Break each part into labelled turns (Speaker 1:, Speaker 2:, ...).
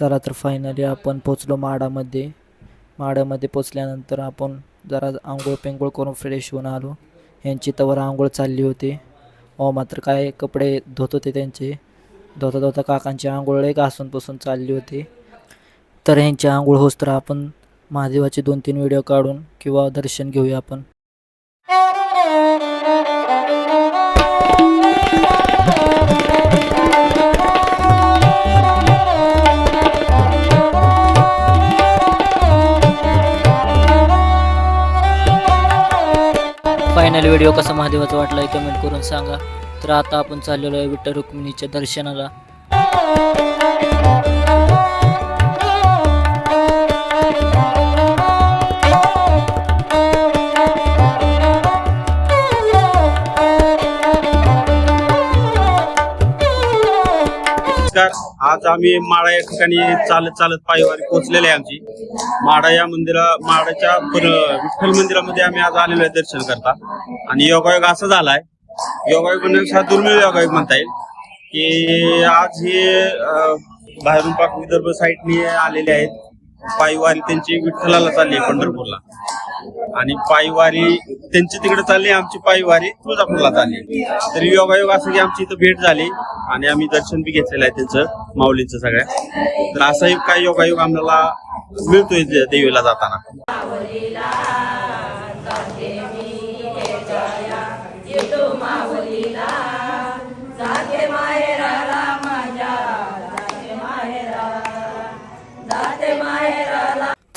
Speaker 1: चला तर फायनली आपण पोचलो माडामध्ये. माडामध्ये पोचल्यानंतर आपण जरा आंघोळ पेंगोळ करून फ्रेश होऊन आलो. यांची तवर आंघोळ चालली होती. ओ मात्र काय कपडे धुत होते त्यांचे. धोता धोता काकांची आंघोळ एक घासून पुसून चालली होती. तर ह्यांची आंघोळ होस तर आपण महादेवाचे दोन तीन व्हिडिओ काढून किंवा दर्शन घेऊया आपण. फायनल व्हिडिओ कसा महादेवाचा वाटला कमेंट करून सांगा. तर आता आपण चाललेलो आहे विठ्ठल रुक्मिणीच्या दर्शनाला.
Speaker 2: आज आम्ही माडा या ठिकाणी चालत चालत पायवारी पोहोचलेले आहे आमची. माडा या मंदिरा माडाच्या विठ्ठल मंदिरामध्ये आम्ही आज आलेलो आहे दर्शन करता. आणि योगायोग असा झालाय. योगायोग म्हणण्यापेक्षा दुर्मिळ योगायोग म्हणता येईल. की आज हे बाहेरून पाक विदर्भ साईडने आलेले आहेत. पायवारी त्यांची विठ्ठलाला चालली आहे पंढरपूरला. आणि पायवारी त्यांची तिकडे चालली आमची पायवारी तुळजापूरला चालली. तर योगायोग असं की आमची इथं भेट झाली आणि आम्ही दर्शन बी घेतलेलं आहे त्यांचं माऊलींचं सगळ्या. तर असाही काही योगायोग आम्हाला मिळतोय देवीला जाताना.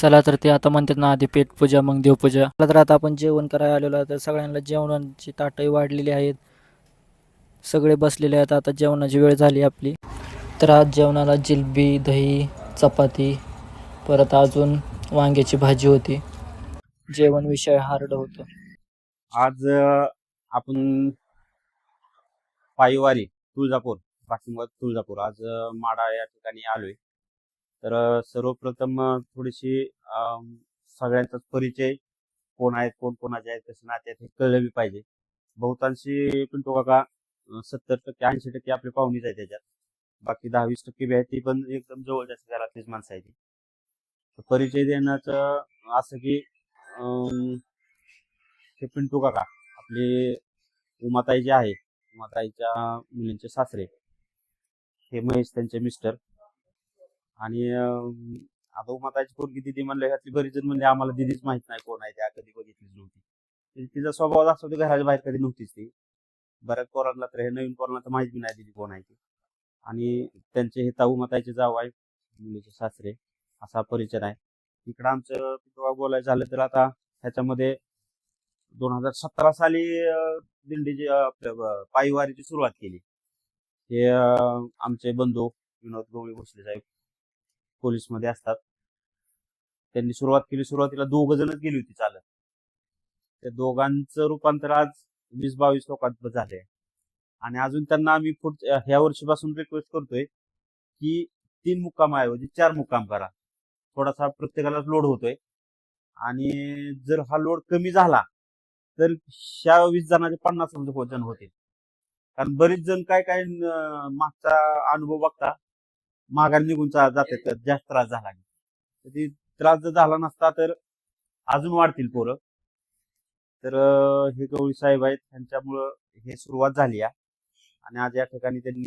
Speaker 1: चला तर ते आता म्हणतात ना आधी पेट पूजा मग देवपूजा चला तर आता आपण जेवण करायला आलेलो आहे तर सगळ्यांना जेवणाची ताटही वाढलेली आहेत. सगळे बसलेले आहेत. आता जेवणाची वेळ झाली आपली. तर आज जेवणाला जिलबी दही चपाती परत अजून वांग्याची भाजी होती. जेवण विषय हार्ड होतं.
Speaker 2: आज आपण पायवारी तुळजापूर पाठिंबा तुळजापूर. आज माडा या ठिकाणी आलोय. तर सर्वप्रथम थोडीशी सगळ्यांचाच परिचय कोण आहेत कोण कोणाचे आहेत कसे नाते आहेत हे कळलं बी पाहिजे. बहुतांशी पिंटू काका सत्तर टक्के ऐंशी टक्के आपले पाहुणेच आहेत त्याच्यात. बाकी दहा वीस टक्के बी आहेत ती पण एकदम जवळच्या घरातलीच माणसं आहेत ती. परिचय देण्याचं असं की अं, हे पिंटू काका आपले उमाताई जे आहे उमाताईच्या मुलींचे सासरे. हे महेश त्यांचे मिस्टर. आणि आता उमाताईची पोरगी दिदी म्हणलं ह्यातली बरीच जण म्हणजे आम्हाला दिदीच माहीत नाही कोण आहे त्या कधी बघितलीच नव्हती. तिचा स्वभाव असतो ते घराच्या बाहेर कधी नव्हतीच ती. बऱ्याच पोरांना तर हे नवीन पोरांना तर माहीत बी नाही दिदी कोण आहे ती. आणि त्यांचे हे ताऊ माताचे जाव आहे मुलीचे सासरे असा परिचय आहे. इकडं आमचं बोलायचं झालं तर आता ह्याच्यामध्ये दोन हजार सतरा साली दिंडीची अं, आपल्या पायवारीची सुरुवात केली. हे आमचे बंधू विनोद गवळी भोसले साहेब पोलीसमध्ये असतात. त्यांनी सुरुवात केली. सुरुवातीला दोघ जणच गेली होती चालत. त्या दोघांचं रूपांतर आज वीस बावीस लोकांत झालंय. आणि अजून त्यांना आम्ही पुढच्या ह्या वर्षीपासून रिक्वेस्ट करतोय की तीन मुक्कामाऐवजी चार मुक्काम करा. थोडासा प्रत्येकाला लोड होतोय. आणि जर हा लोड कमी झाला तर ह्या वीस जणांचे पन्नास जण होतील. कारण बरेच जण काय काय मागचा अनुभव बघता माघार निघून जा- जातात तर जास्त त्रास झाला तर त्रास जर झाला नसता तर अजून वाढतील पोरं. तर हे गवळी साहेब आहेत त्यांच्यामुळं हे सुरुवात झाली आहे. आणि आज या ठिकाणी त्यांनी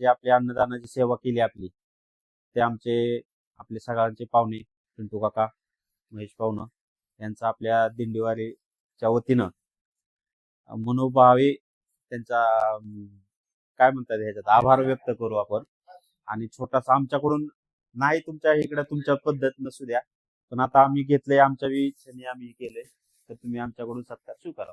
Speaker 2: जे आपली अन्नदानाची सेवा केली आपली ते आमचे आपले सगळ्यांचे पाहुणे पिंटू काका महेश पाहुणं यांचा आपल्या दिंडीवारीच्या वतीनं मनोभावे त्यांचा काय म्हणतात ह्याच्यात आभार व्यक्त करू आपण. आणि छोटासा आमच्याकडून नाही तुमच्या इकडे तुमच्या पद्धत नसू द्या. पण आता आम्ही घेतलंय आमच्या इच्छेने आम्ही केले तर तुम्ही आमच्याकडून सत्कार स्वीकारा.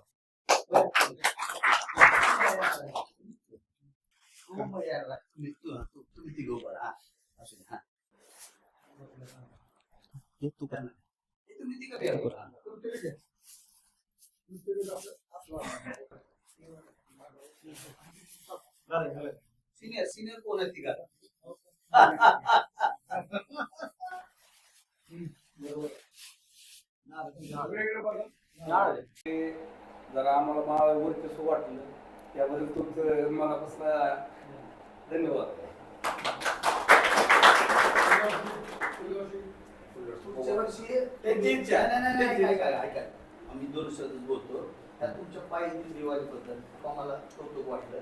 Speaker 3: सिनियर सिनियर कोण आहे तिघा ते जरा आम्हाला माळावर कसं वाटलं. त्याबद्दल तुमचं
Speaker 4: मला
Speaker 3: कसा
Speaker 4: धन्यवाद. पुढच्या वर्षी आम्ही दोन शब्द बोलतो. त्या तुमच्या पायी दिवाळीबद्दल आम्हाला कौतुक वाटलं.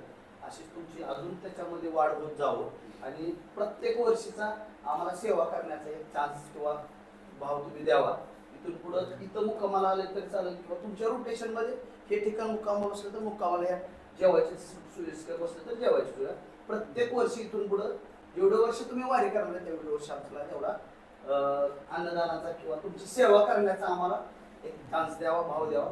Speaker 4: अशीच तुमची अजून त्याच्यामध्ये वाढ होत जावं. आणि प्रत्येक वर्षीचा आम्हाला सेवा करण्याचा एक चान्स किंवा भाव तुम्ही द्यावा. इथून पुढं इथं मुक्कामाला आले तरी चालेल किंवा तुमच्या रोटेशनमध्ये हे ठिकाण मुक्काम बसलं तर मुक्कामाला या. जेवायचे सोयीस्कर बसलं तर जेवायची सोय. प्रत्येक वर्षी इथून पुढं जेवढं वर्ष तुम्ही वारी करणार तेवढं वर्ष आमच्याला तेवढा अन्नदानाचा किंवा तुमची सेवा करण्याचा आम्हाला एक चान्स द्यावा भाव द्यावा.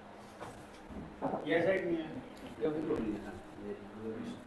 Speaker 2: 예사님
Speaker 4: 여기로 올리나?
Speaker 3: 네,
Speaker 4: 여기로.